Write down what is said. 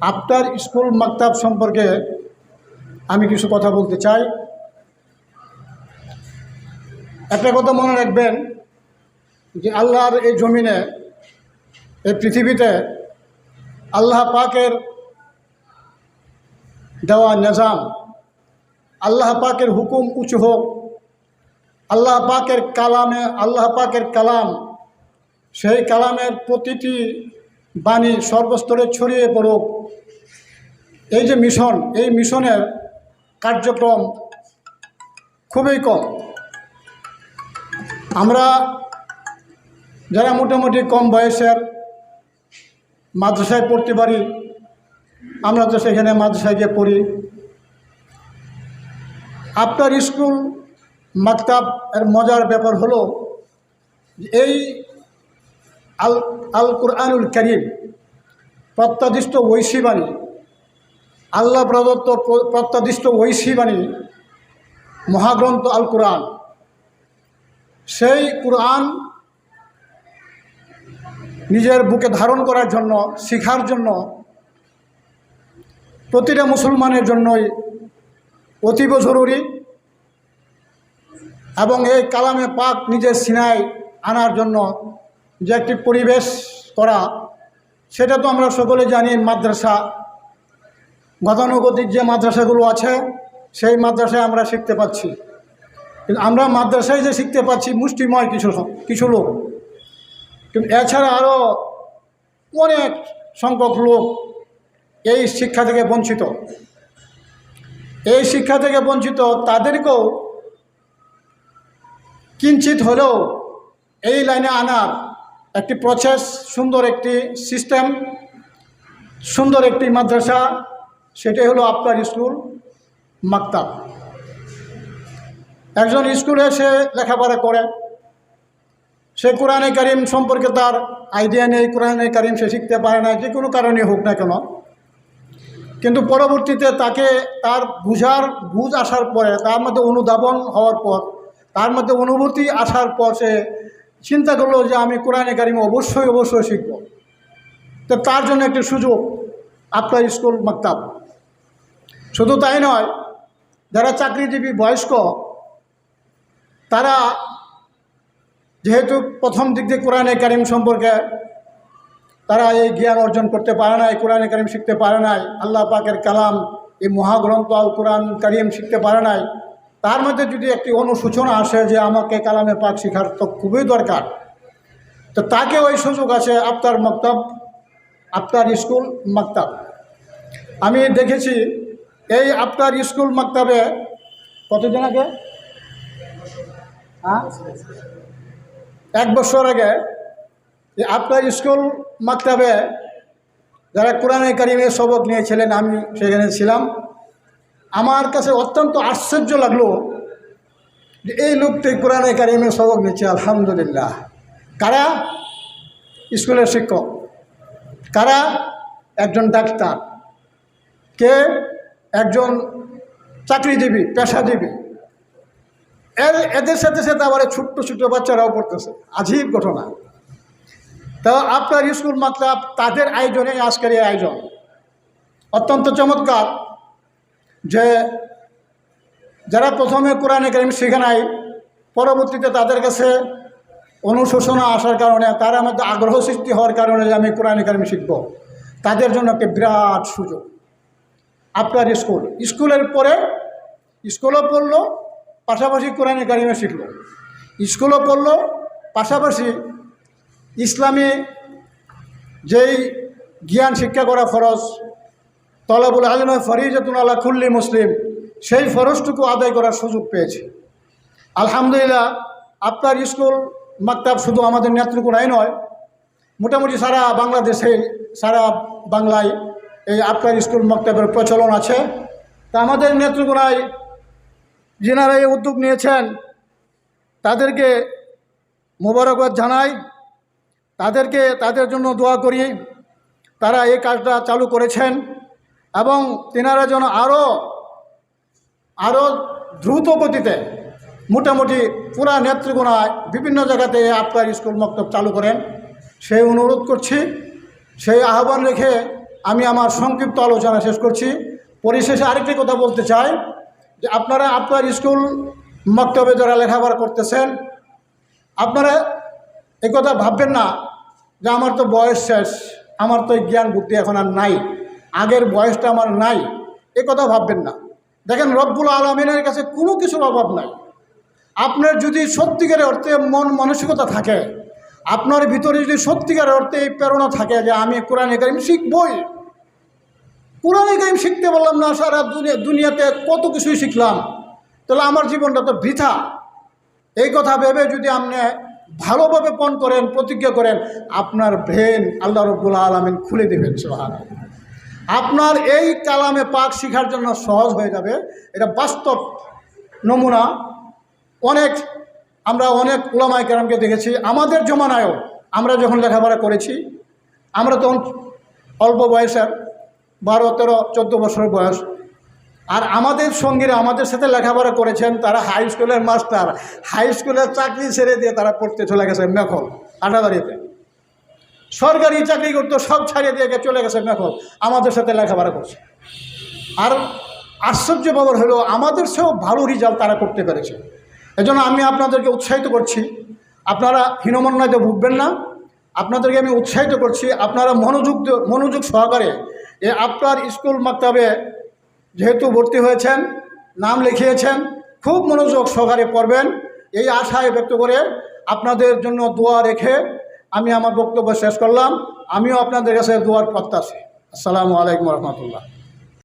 আপনার স্কুল মাকতাব সম্পর্কে আমি কিছু কথা বলতে চাই। একটা কথা মনে রাখবেন যে আল্লাহর এই জমিনে, এই পৃথিবীতে আল্লাহ পাকের দেওয়া নিজাম, আল্লাহ পাকের হুকুম উঁচু হোক, আল্লাহ পাকের কালামে, আল্লাহ পাকের কালাম, সেই কালামের প্রতিটি বাণী সর্বস্তরে ছড়িয়ে পড়ুক। এই যে মিশন, এই মিশনের কার্যক্রম খুবই কম। আমরা যারা মোটামুটি কম বয়সের মাদ্রাসায় পড়তে পারি, আমরা তো সেখানে মাদ্রাসায় গিয়ে পড়ি। আপনার স্কুল, মাকতাব, এর মজার ব্যাপার হলো এই আল আল কুরআনুল করিম, প্রত্যাদিষ্ট ঐশী বাণী, আল্লাহ প্রদত্ত প্র- প্রত্যাদিষ্ট ঐশী বাণী, মহাগ্রন্থ আল কোরআন। সেই কোরআন নিজের বুকে ধারণ করার জন্য, শিখার জন্য, প্রতিটা মুসলমানের জন্যই অতীব জরুরি এবং এই কালামে পাক নিজের সিনায় আনার জন্য যে একটি পরিবেশ করা, সেটা তো আমরা সকলে জানি মাদ্রাসা। গতানুগতিক যে মাদ্রাসাগুলো আছে, সেই মাদ্রাসায় আমরা শিখতে পাচ্ছি আমরা মাদ্রাসায় যে শিখতে পাচ্ছি মুষ্টিময় কিছু কিছু লোক। কিন্তু এছাড়া আরও অনেক সংখ্যক লোক এই শিক্ষা থেকে বঞ্চিত। এই শিক্ষা থেকে বঞ্চিত তাদেরকেও কিঞ্চিত হলেও এই লাইনে আনার একটি প্রসেস, সুন্দর একটি সিস্টেম, সুন্দর একটি মাদ্রাসা, সেটাই হলো আপনার স্কুল মাক্তাব। একজন স্কুলে সে লেখাপড়া করে, সে কোরআনে কারিম সম্পর্কে তার আইডিয়া নেই, কোরআনে কারিম সে শিখতে পারে না, যে কোনো কারণে হোক না কেন। কিন্তু পরবর্তীতে তাকে তার বুঝার, বুঝ আসার পরে, তার মধ্যে অনুধাবন হওয়ার পর, তার মধ্যে অনুভূতি আসার পর সে চিন্তা করল যে আমি কোরআনে কারিম অবশ্যই অবশ্যই শিখব। তো তার জন্য একটি সুযোগ, আপনার স্কুল মাকতাব। শুধু তাই নয়, যারা চাকরিজীবী বয়স্ক, তারা যেহেতু প্রথম দিক দিয়ে কোরআনে কারিম সম্পর্কে তারা এই জ্ঞান অর্জন করতে পারে নাই, কোরআনে কারিম শিখতে পারে নাই, আল্লাহ পাকের কালাম, এই মহাগ্রন্থ আল কোরআন কারিম শিখতে পারে নাই তার মধ্যে যদি একটি অনুসূচনা আসে যে আমাকে কালামে পাক শেখার তো খুবই দরকার, তো তাকে ওই সুযোগ আছে আপনার মক্তব, আপনার স্কুল মক্তব। আমি দেখেছি, এই আপনার স্কুল মক্তবে কতদিন আগে? হ্যাঁ? এক বছর আগে আপনার স্কুল মাকতাবে যারা কোরআনে কারিমে সবক নিয়েছিলেন, আমি সেখানে ছিলাম। আমার কাছে অত্যন্ত আশ্চর্য লাগল যে এই লোকটি কোরআনে কারিমে সবক নিচ্ছে আলহামদুলিল্লাহ। কারা? স্কুলের শিক্ষক। কারা? একজন ডাক্তার। কে? একজন চাকরিজীবী, পেশাজীবী। এর, এদের সাথে সাথে আবার ছোট্ট ছোট্ট বাচ্চারাও পড়তেছে। আজীব ঘটনা। তো আপনার স্কুল মাতলাব তাদের আয়োজনে আজকের এই আয়োজন। অত্যন্ত চমৎকার। যে যারা প্রথমে কোরআনে কারিম শিখে নাই, পরবর্তীতে তাদের কাছে অনুশোচনা আসার কারণে, তার মধ্যে আগ্রহ সৃষ্টি হওয়ার কারণে যে আমি কোরআনে কারিম শিখব। তাদের জন্য একটি বিরাট সুযোগ। আপনার স্কুল, স্কুলের পরে স্কুলও পড়ল, পাশাপাশি কোরআনে কারিমে শিখলো। স্কুলও পড়ল, পাশাপাশি ইসলামী যেই জ্ঞান শিক্ষা করা ফরজ তলাবুল আলম ফরিজাতুন আল্লাহ খুল্লি মুসলিম, সেই ফরজটুকু আদায় করার সুযোগ পেয়েছে। আলহামদুলিল্লাহ, আপনার স্কুল মাকতাব শুধু আমাদের নেত্রকোনায় নয়, মোটামুটি সারা বাংলাদেশে, সারা বাংলায় এই আপনার স্কুল মাকতাবের প্রচলন আছে। তা আমাদের নেত্রকোনায় যেনারা এই উদ্যোগ নিয়েছেন, তাদেরকে মোবারকবাদ জানাই, তাদেরকে তাদের জন্য দোয়া করি, তারা এই কাজটা চালু করেছেন। এবং তেনারা যেন আরও আরও দ্রুত গতিতে মোটামুটি পুরা নেত্রকোনায় বিভিন্ন জায়গাতে আপনার স্কুল মক্তব চালু করেন। সেই অনুরোধ করছি, সেই আহ্বান রেখে আমি আমার সংক্ষিপ্ত আলোচনা শেষ করছি। পরিশেষে আরেকটি কথা বলতে চাই, যে আপনারা আপনার স্কুল মক্তবে যারা লেখাপড়া করতেছেন, আপনারা কথা ভাববেন না যে আমার তো বয়স শেষ, আমার তো জ্ঞান বুদ্ধি এখন আর নাই। আগের বয়সটা আমার নাই। এ কথা ভাববেন না। দেখেন রব্বুল আলমিনের কাছে কোনো কিছুর অভাব নাই। আপনার যদি সত্যিকারের অর্থে মন মানসিকতা থাকে, আপনার ভিতরে যদি সত্যিকারের অর্থে এই প্রেরণা থাকে যে আমি কোরআন কারিম শিখবই। কোরআন কারিম শিখতে পারলাম না, সারা দুনিয়া, দুনিয়াতে কত কিছুই শিখলাম। তাহলে আমার জীবনটা তো বৃথা। এই কথা ভেবে যদি আপনি ভালোভাবে পণ করেন, প্রতিজ্ঞা করেন, আপনার ব্রেন আল্লাহ রব্বুল আলমিন খুলে দেবেন সোহান আপনার এই কালামে পাক শিখার জন্য সহজ হয়ে যাবে। এটা বাস্তব নমুনা। অনেক, আমরা অনেক উলামাই কেরামকে দেখেছি। আমাদের জমানায়ও আমরা যখন লেখাপড়া করেছি, আমরা তখন অল্প বয়সের, বারো, তেরো, চোদ্দ বছরের বয়স। আর আমাদের সঙ্গীরা আমাদের সাথে লেখাপড়া করেছেন, তারা হাই স্কুলের মাস্টার হাই স্কুলের চাকরি ছেড়ে দিয়ে তারা পড়তে চলে গেছে মেখল আটাবাড়িতে সরকারি চাকরি করতো, সব ছাড়িয়ে দিয়ে চলে গেছে মেখল আমাদের সাথে লেখাপড়া করছে। আর আশ্চর্য ব্যাপার হলো, আমাদের সেও ভালো রেজাল্ট তারা করতে পেরেছে। এজন্য আমি আপনাদেরকে উৎসাহিত করছি। আপনারা হীনমন্যায় ভুগবেন না। আপনাদেরকে আমি উৎসাহিত করছি, আপনারা মনোযোগ মনোযোগ সহকারে এ আপনার স্কুল মাক্তাবে যেহেতু ভর্তি হয়েছেন, নাম লিখিয়েছেন, খুব মনোযোগ সহকারে পড়বেন। এই আশায় ব্যক্ত করে আপনাদের জন্য দোয়া রেখে আমি আমার বক্তব্য শেষ করলাম। আমিও আপনাদের কাছে দোয়ার প্রত্যাশী। আসসালামু আলাইকুম রহমতুল্লাহ।